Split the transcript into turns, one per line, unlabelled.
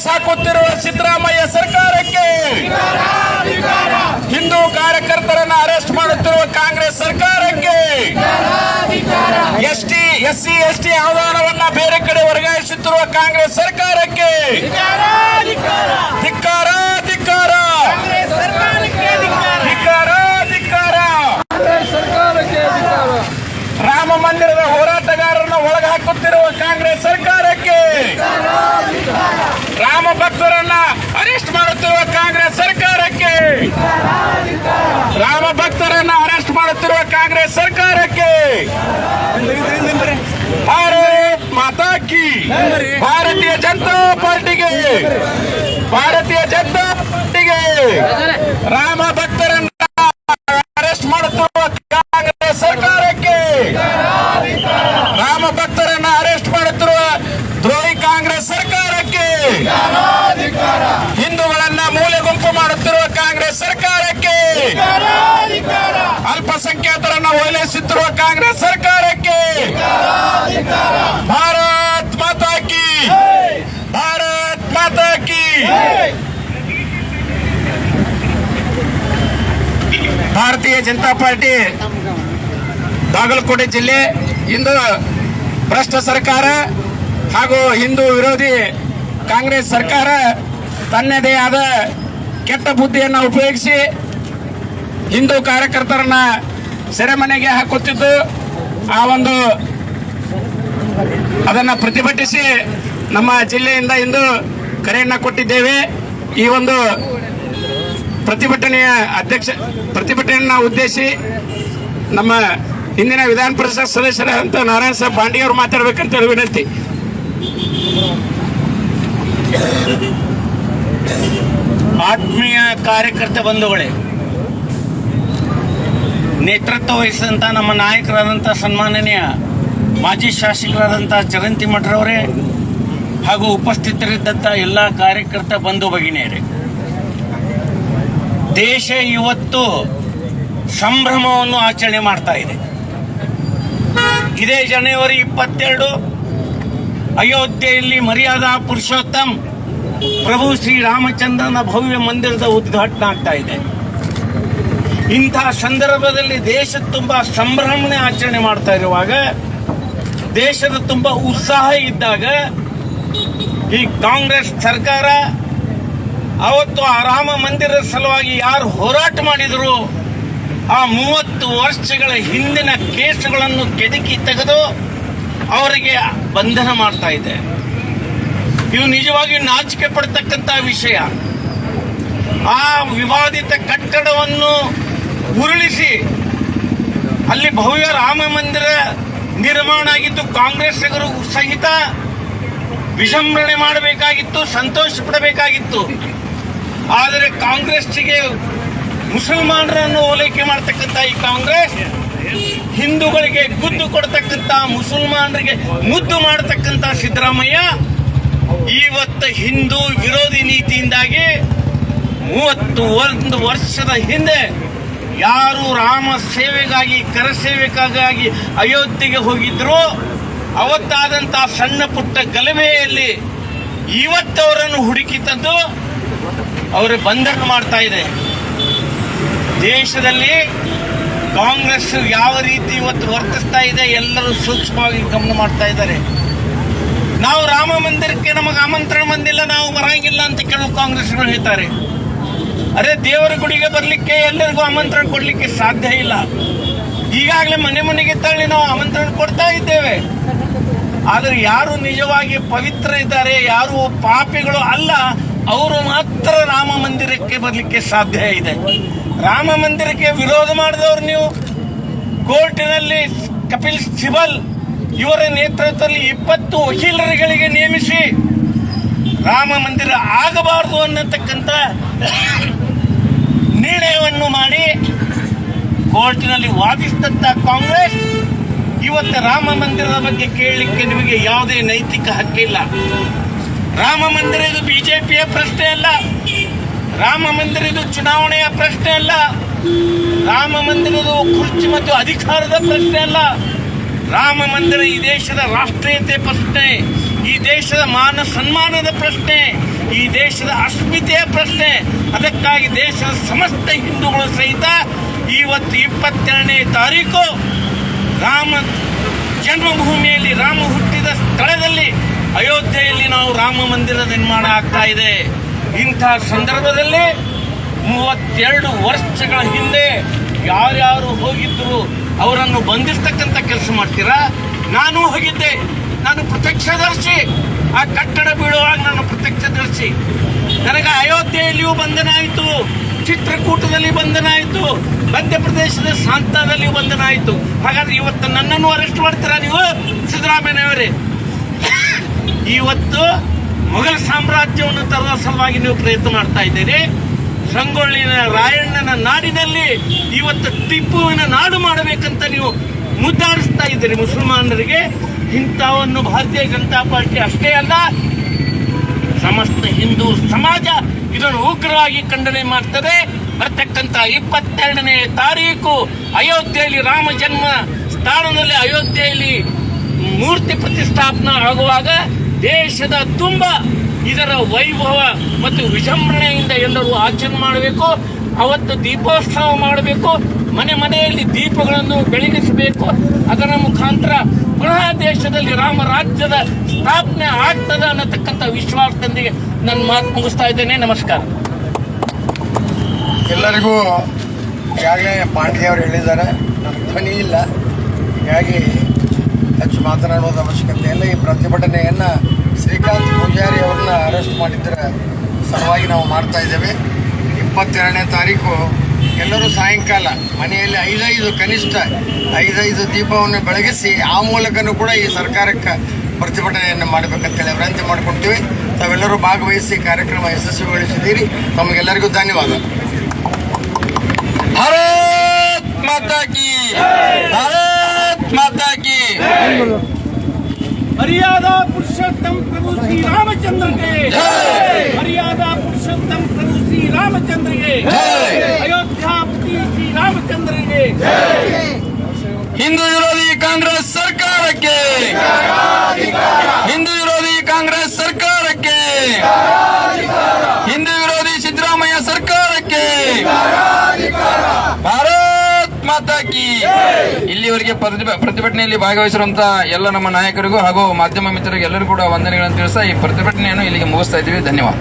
Case ಹಾಕುತ್ತಿರುವ Siddaramaiah ಸರ್ಕಾರಕ್ಕೆ Hindu ಕಾರ್ಯಕರ್ತರನ್ನ arrest ಮಾಡುತ್ತಿರುವ ಕಾಂಗ್ರೆಸ್ ಸರ್ಕಾರಕ್ಕೆ S T S C S T ಅನುದಾನವನ್ನ ಬೇರೆ ಕಡೆ ವರ್ಗಾಯಿಸುತ್ತಿರುವ ಕಾಂಗ್ರೆಸ್ ಸರ್ಕಾರಕ್ಕೆ ಧಿಕ್ಕಾರ ಧಿಕ್ಕಾರ ಧಿಕ್ಕಾರ ಧಿಕ್ಕಾರ ರಾಮ ಮಂದಿರದ ಹೋರಾಟಗಾರರನ್ನ ಒಳಗೆ ಹಾಕುತ್ತಿರುವ ಕಾಂಗ್ರೆಸ್ ಸರ್ಕಾರಕ್ಕೆ ರಾಮ ಭಕ್ತರನ್ನ ಅರೆಸ್ಟ್ ಮಾಡುತ್ತಿರುವ ಕಾಂಗ್ರೆಸ್ ಸರ್ಕಾರಕ್ಕೆ ರಾಮ ಭಕ್ತರನ್ನ ಅರೆಸ್ಟ್ ಮಾಡುತ್ತಿರುವ ಕಾಂಗ್ರೆಸ್ ಸರ್ಕಾರಕ್ಕೆ. ಭಾರತ್ ಮಾತಾ ಕಿ. ಭಾರತೀಯ ಜನತಾ ಪಾರ್ಟಿಗೆ. ಭಾರತೀಯ ಜನತಾ ಪಾರ್ಟಿಗೆ. ರಾಮ ಭಕ್ತರನ್ನ ಅರೆಸ್ಟ್ ಮಾಡುತ್ತಿರುವ ಕಾಂಗ್ರೆಸ್ ಸರ್ಕಾರಕ್ಕೆ ರಾಮ ಭಕ್ತರನ್ನ ಅರೆಸ್ಟ್ ಮಾಡುತ್ತಿರುವ ದ್ರೋಹಿ ಕಾಂಗ್ರೆಸ್ ಸರ್ಕಾರಕ್ಕೆ ಹಿಂದೂಗಳನ್ನ ಮೂಲೆ ಗುಂಪು ಮಾಡುತ್ತಿರುವ ಕಾಂಗ್ರೆಸ್ ಸರ್ಕಾರಕ್ಕೆ ಅಲ್ಪಸಂಖ್ಯಾತರನ್ನ ಓಲೈಸುತ್ತಿರುವ ಕಾಂಗ್ರೆಸ್ ಸರ್ಕಾರಕ್ಕೆ ಭಾರತ್ ಮಾತಾ ಕಿ. ಭಾರತ್ ಮಾತಾ ಕಿ. ಭಾರತೀಯ ಜನತಾ ಪಾರ್ಟಿ ಬಾಗಲಕೋಟೆ ಜಿಲ್ಲೆ ಇಂದು ಭ್ರಷ್ಟ ಸರ್ಕಾರ ಹಾಗೂ ಹಿಂದೂ ವಿರೋಧಿ ಕಾಂಗ್ರೆಸ್ ಸರ್ಕಾರ ತನ್ನದೇ ಆದ ಕೆಟ್ಟ ಬುದ್ಧಿಯನ್ನು ಉಪಯೋಗಿಸಿ ಹಿಂದೂ ಕಾರ್ಯಕರ್ತರನ್ನ ಸೆರೆಮನೆಗೆ ಹಾಕುತ್ತಿದ್ದು, ಆ ಒಂದು ಅದನ್ನು ಪ್ರತಿಭಟಿಸಿ ನಮ್ಮ ಜಿಲ್ಲೆಯಿಂದ ಇಂದು ಕರೆಯನ್ನು ಕೊಟ್ಟಿದ್ದೇವೆ. ಈ ಒಂದು ಪ್ರತಿಭಟನೆಯ ಅಧ್ಯಕ್ಷ, ಪ್ರತಿಭಟನೆಯನ್ನು ಉದ್ದೇಶಿ ನಮ್ಮ ಹಿಂದಿನ ವಿಧಾನ ಪರಿಷತ್ ಸದಸ್ಯರಾದಂಥ ನಾರಾಯಣ ಸಾಹೇಬ್ ಬಾಂಡಿ ಅವರು ಮಾತಾಡ್ಬೇಕಂತ ಹೇಳಿ ವಿನಂತಿ.
ಆತ್ಮೀಯ ಕಾರ್ಯಕರ್ತ ಬಂಧುಗಳೇ ನೇತೃತ್ವ ವಹಿಸಿದಂಥ ನಮ್ಮ ನಾಯಕರಾದಂಥ ಸನ್ಮಾನನೀಯ ಮಾಜಿ ಶಾಸಕರಾದಂಥ ಚರಂತಿ ಮಠರವರೇ ಹಾಗೂ ಉಪಸ್ಥಿತರಿದ್ದಂಥ ಎಲ್ಲ ಕಾರ್ಯಕರ್ತ ಬಂಧು ಭಗಿನಿಯರೇ. ದೇಶ ಇವತ್ತು ಸಂಭ್ರಮವನ್ನು ಆಚರಣೆ ಮಾಡ್ತಾ ಇದೆ. ಇದೇ ಜನವರಿ ಇಪ್ಪತ್ತೆರಡು ಅಯೋಧ್ಯೆಯಲ್ಲಿ ಮರ್ಯಾದಾ ಪುರುಷೋತ್ತಮ್ ಪ್ರಭು ಶ್ರೀರಾಮಚಂದ್ರನ ಭವ್ಯ ಮಂದಿರದ ಉದ್ಘಾಟನೆ ಆಗ್ತಾ ಇದೆ. ಇಂತಹ ಸಂದರ್ಭದಲ್ಲಿ ದೇಶ ತುಂಬ ಸಂಭ್ರಮಣೆ ಆಚರಣೆ ಮಾಡ್ತಾ ಇರುವಾಗ ದೇಶದ ತುಂಬ ಉತ್ಸಾಹ ಇದ್ದಾಗ ಈ ಕಾಂಗ್ರೆಸ್ ಸರ್ಕಾರ ಅವತ್ತು ಆ ರಾಮ ಮಂದಿರದ ಸಲುವಾಗಿ ಯಾರು ಹೋರಾಟ ಮಾಡಿದರು, ಆ ಮೂವತ್ತು ವರ್ಷಗಳ ಹಿಂದಿನ ಕೇಸುಗಳನ್ನು ಕೆದಕಿ ತೆಗೆದು ಅವರಿಗೆ ಬಂಧನ ಮಾಡ್ತಾ ಇದೆ. ಇವು ನಿಜವಾಗಿ ನಾಚಿಕೆ ಪಡ್ತಕ್ಕಂಥ ವಿಷಯ. ಆ ವಿವಾದಿತ ಕಟ್ಟಡವನ್ನು ಉರುಳಿಸಿ. ಅಲ್ಲಿ ಭವ್ಯ ರಾಮ ಮಂದಿರ ನಿರ್ಮಾಣ ಆಗಿತ್ತು ಕಾಂಗ್ರೆಸ್ಸಿಗರು ಸಹಿತ ವಿಜೃಂಭಣೆ ಮಾಡಬೇಕಾಗಿತ್ತು ಸಂತೋಷ ಪಡಬೇಕಾಗಿತ್ತು ಆದರೆ ಕಾಂಗ್ರೆಸ್ಸಿಗೆ ಮುಸಲ್ಮಾನರನ್ನು ಓಲೈಕೆ ಮಾಡತಕ್ಕಂತ ಈ ಕಾಂಗ್ರೆಸ್, ಹಿಂದೂಗಳಿಗೆ ಗುದ್ದು ಕೊಡ್ತಕ್ಕಂಥ, ಮುಸಲ್ಮಾನರಿಗೆ ಮುದ್ದು ಮಾಡತಕ್ಕಂಥ ಸಿದ್ದರಾಮಯ್ಯ ಇವತ್ತು ಹಿಂದೂ ವಿರೋಧಿ ನೀತಿಯಿಂದಾಗಿ ಮೂವತ್ತು ಒಂದು ವರ್ಷದ ಹಿಂದೆ ಯಾರು ರಾಮ ಸೇವೆಗಾಗಿ ಕರಸೇವೆಗಾಗಿ ಅಯೋಧ್ಯೆಗೆ ಹೋಗಿದ್ರೋ ಅವತ್ತಾದಂಥ ಸಣ್ಣ ಪುಟ್ಟ ಗಲಭೆಯಲ್ಲಿ ಇವತ್ತವರನ್ನು ಹುಡುಕಿ ತಂದು ಅವರ ಬಂಧನ ಮಾಡ್ತಾ ಇದೆ. ದೇಶದಲ್ಲಿ ಕಾಂಗ್ರೆಸ್ ಯಾವ ರೀತಿ ಇವತ್ತು ವರ್ತಿಸ್ತಾ ಇದೆ, ಎಲ್ಲರೂ ಸೂಕ್ಷ್ಮವಾಗಿ ಗಮನ ಮಾಡ್ತಾ ಇದ್ದಾರೆ. ನಾವು ರಾಮ ಮಂದಿರಕ್ಕೆ ನಮಗೆ ಆಮಂತ್ರಣ ಬಂದಿಲ್ಲ, ನಾವು ಬರಂಗಿಲ್ಲ ಅಂತ ಕೆಲವು ಕಾಂಗ್ರೆಸ್ಗಳು ಹೇಳ್ತಾರೆ. ಅರೆ ದೇವರ ಗುಡಿಗೆ ಬರಲಿಕ್ಕೆ ಎಲ್ಲರಿಗೂ ಆಮಂತ್ರಣ ಕೊಡಲಿಕ್ಕೆ ಸಾಧ್ಯ ಇಲ್ಲ. ಈಗಾಗಲೇ ಮನೆ ಮನೆಗೆ ತಳ್ಳಿ ನಾವು ಆಮಂತ್ರಣ ಕೊಡ್ತಾ ಇದ್ದೇವೆ. ಆದರೆ ಯಾರು ನಿಜವಾಗಿ ಪವಿತ್ರ ಇದ್ದಾರೆ, ಯಾರು ಪಾಪಿಗಳು ಅಲ್ಲ, ಅವರು ಮಾತ್ರ ರಾಮ ಮಂದಿರಕ್ಕೆ ಬರಲಿಕ್ಕೆ ಸಾಧ್ಯ ಇದೆ. ರಾಮ ಮಂದಿರಕ್ಕೆ ವಿರೋಧ ಮಾಡಿದವರು ನೀವು. ಕೋರ್ಟಿನಲ್ಲಿ ಕಪಿಲ್ ಸಿಬಲ್ ಇವರ ನೇತೃತ್ವದಲ್ಲಿ ಇಪ್ಪತ್ತು ವಕೀಲರುಗಳಿಗೆ ನೇಮಿಸಿ ರಾಮ ಮಂದಿರ ಆಗಬಾರದು ಅನ್ನತಕ್ಕಂಥ ನಿರ್ಣಯವನ್ನು ಮಾಡಿ ಕೋರ್ಟಿನಲ್ಲಿ ವಾದಿಸಿದಂತ ಕಾಂಗ್ರೆಸ್, ಇವತ್ತು ರಾಮ ಮಂದಿರದ ಬಗ್ಗೆ ಕೇಳಲಿಕ್ಕೆ ನಿಮಗೆ ಯಾವುದೇ ನೈತಿಕ ಹಕ್ಕಿಲ್ಲ ರಾಮ ಮಂದಿರ ಇದು ಬಿಜೆಪಿಯ ಪ್ರಶ್ನೆ ಅಲ್ಲ. ರಾಮ ಮಂದಿರ ಇದು ಚುನಾವಣೆಯ ಪ್ರಶ್ನೆ ಅಲ್ಲ. ರಾಮ ಮಂದಿರದು ಕುರ್ಚಿ ಮತ್ತು ಅಧಿಕಾರದ ಪ್ರಶ್ನೆ ಅಲ್ಲ. ರಾಮ ಮಂದಿರ ಈ ದೇಶದ ರಾಷ್ಟ್ರೀಯತೆ ಪ್ರಶ್ನೆ, ಈ ದೇಶದ ಮಾನ ಸನ್ಮಾನದ ಪ್ರಶ್ನೆ. ಈ ದೇಶದ ಅಸ್ಮಿತೆಯ ಪ್ರಶ್ನೆ. ಅದಕ್ಕಾಗಿ ದೇಶದ ಸಮಸ್ತ ಹಿಂದೂಗಳು ಸಹಿತ ಇವತ್ತು ಇಪ್ಪತ್ತೆರಡನೇ ತಾರೀಕು ರಾಮ ಜನ್ಮಭೂಮಿಯಲ್ಲಿ ರಾಮ ಹುಟ್ಟಿದ ಸ್ಥಳದಲ್ಲಿ ಅಯೋಧ್ಯೆಯಲ್ಲಿ ನಾವು ರಾಮ ಮಂದಿರ ನಿರ್ಮಾಣ ಆಗ್ತಾ ಇದೆ. ಇಂತಹ ಸಂದರ್ಭದಲ್ಲಿ ಮೂವತ್ತೆರಡು ವರ್ಷಗಳ ಹಿಂದೆ ಯಾರ್ಯಾರು ಹೋಗಿದ್ರು ಅವರನ್ನು ಬಂಧಿಸ್ತಕ್ಕಂಥ ಕೆಲಸ ಮಾಡ್ತೀರಾ? ನಾನು ಹೋಗಿದ್ದೆ. ನಾನು ಪ್ರತ್ಯಕ್ಷದರ್ಶಿ. ಆ ಕಟ್ಟಡ ಬೀಳುವಾಗ ನಾನು ಪ್ರತ್ಯಕ್ಷದರ್ಶಿ ನನಗೆ ಅಯೋಧ್ಯೆಯಲ್ಲಿಯೂ ಬಂಧನ ಆಯಿತು ಚಿತ್ರಕೂಟದಲ್ಲಿ ಬಂಧನ ಆಯಿತು ಮಧ್ಯಪ್ರದೇಶದ ಸಾಂತಾದಲ್ಲಿ ಬಂಧನ ಆಯಿತು ಹಾಗಾದ್ರೆ ಇವತ್ತು ನನ್ನನ್ನು ಅರೆಸ್ಟ್ ಮಾಡ್ತೀರಾ ನೀವು ಸಿದ್ದರಾಮಯ್ಯನವರೇ ಇವತ್ತು ಮೊಘಲ್ ಸಾಮ್ರಾಜ್ಯವನ್ನು ತರುವ ಸಲುವಾಗಿ ನೀವು ಪ್ರಯತ್ನ ಮಾಡ್ತಾ ಇದ್ದೀರಿ. ಸಂಗೊಳ್ಳಿನ ರಾಯಣ್ಣನ ನಾಡಿನಲ್ಲಿ ಇವತ್ತು ಟಿಪ್ಪುವಿನ ನಾಡು ಮಾಡಬೇಕಂತ ನೀವು ಮುದ್ದಾಡಿಸ್ತಾ ಇದ್ದೀರಿ ಮುಸಲ್ಮಾನರಿಗೆ. ಇಂಥವನ್ನು ಭಾರತೀಯ ಜನತಾ ಪಾರ್ಟಿ ಅಷ್ಟೇ ಅಲ್ಲ, ಸಮಸ್ತ ಹಿಂದೂ ಸಮಾಜ ಇದನ್ನು ಉಗ್ರವಾಗಿ ಖಂಡನೆ ಮಾಡ್ತದೆ. ಬರ್ತಕ್ಕಂಥ ಇಪ್ಪತ್ತೆರಡನೇ ತಾರೀಕು ಅಯೋಧ್ಯೆಯಲ್ಲಿ ರಾಮ ಜನ್ಮ ಸ್ಥಾನದಲ್ಲಿ ಅಯೋಧ್ಯೆಯಲ್ಲಿ ಮೂರ್ತಿ ಪ್ರತಿಷ್ಠಾಪನೆ ಆಗುವಾಗ ದೇಶದ ತುಂಬ ಇದರ ವೈಭವ ಮತ್ತು ವಿಜೃಂಭಣೆಯಿಂದ ಎಲ್ಲರೂ ಆಚರಣೆ ಮಾಡಬೇಕು. ಅವತ್ತು ದೀಪೋತ್ಸವ ಮಾಡಬೇಕು, ಮನೆ ಮನೆಯಲ್ಲಿ ದೀಪಗಳನ್ನು ಬೆಳಗಿಸಬೇಕು. ಅದರ ಮುಖಾಂತರ ಪುನಃ ದೇಶದಲ್ಲಿ ರಾಮ ರಾಜ್ಯದ ಸ್ಥಾಪನೆ ಆಗ್ತದ ಅನ್ನತಕ್ಕಂಥ ವಿಶ್ವಾಸದೊಂದಿಗೆ ನನ್ನ ಮಾತು ಮುಗಿಸ್ತಾ ಇದ್ದೇನೆ. ನಮಸ್ಕಾರ.
ಎಲ್ಲರಿಗೂ ಈಗಾಗಲೇ ಪಾಂಡ್ಯ ಅವರು ಹೇಳಿದ್ದಾರೆ. ನನ್ನ ಧ್ವನಿ ಇಲ್ಲ. ಹೀಗಾಗಿ ಹೆಚ್ಚು ಮಾತನಾಡುವುದ ಅವಶ್ಯಕತೆ ಇಲ್ಲ. ಈ ಪ್ರತಿಭಟನೆಯನ್ನು ಶ್ರೀಕಾಂತ್ ಪೂಜಾರಿ ಅವ್ರನ್ನ ಅರೆಸ್ಟ್ ಮಾಡಿದ್ದರ ಸಲುವಾಗಿ ನಾವು ಮಾಡ್ತಾ ಇದ್ದೇವೆ. ಇಪ್ಪತ್ತೆರಡನೇ ತಾರೀಕು ಎಲ್ಲರೂ ಸಾಯಂಕಾಲ ಮನೆಯಲ್ಲಿ ಐದೈದು ಕನಿಷ್ಠ ಐದೈದು ದೀಪವನ್ನು ಬೆಳಗಿಸಿ ಆ ಮೂಲಕನೂ ಕೂಡ ಈ ಸರ್ಕಾರಕ್ಕೆ ಪ್ರತಿಭಟನೆಯನ್ನು ಮಾಡಬೇಕಂತೇಳಿ ವಿನಂತಿ ಮಾಡ್ಕೊಳ್ತೀವಿ ತಾವೆಲ್ಲರೂ ಭಾಗವಹಿಸಿ ಕಾರ್ಯಕ್ರಮ ಯಶಸ್ವಿಗೊಳಿಸಿದ್ದೀರಿ. ತಮಗೆಲ್ಲರಿಗೂ ಧನ್ಯವಾದ.
ಭಾರತ್ ಮರ್ಯಾದಾ ಪುರುಷೋತ್ತಮ ಪ್ರಭು ಶ್ರೀ ಮರ್ಯಾದಾ ಪುರುಷೋತ್ತಮ ಅಯೋಧ್ಯಾಪತಿ
ಹಿಂದೂ ವಿರೋಧಿ ಕಾಂಗ್ರೆಸ್ ಸರ್ಕಾರಕ್ಕೆ. ಹಿಂದೂ ವಿರೋಧಿ ಕಾಂಗ್ರೆಸ್ ಸರ್ಕಾರಕ್ಕೆ. ಹಿಂದೂ ವಿರೋಧಿ ಸಿದ್ದರಾಮಯ್ಯ ಸರ್ಕಾರಕ್ಕೆ. ಭಾರತ್ ಮಾತಾಕಿ ಇಲ್ಲಿವರೆಗೆ ಪ್ರತಿಭಟನೆಯಲ್ಲಿ ಭಾಗವಹಿಸಿರುವಂತಹ ಎಲ್ಲ ನಮ್ಮ ನಾಯಕರಿಗೂ ಹಾಗೂ ಮಾಧ್ಯಮ ಮಿತ್ರರಿಗೆ ಎಲ್ಲರೂ ಕೂಡ ವಂದನೆಗಳನ್ನು ತಿಳಿಸ ಈ ಪ್ರತಿಭಟನೆಯನ್ನು ಇಲ್ಲಿಗೆ ಮುಗಿಸ್ತಾ ಇದ್ದೀವಿ. ಧನ್ಯವಾದ.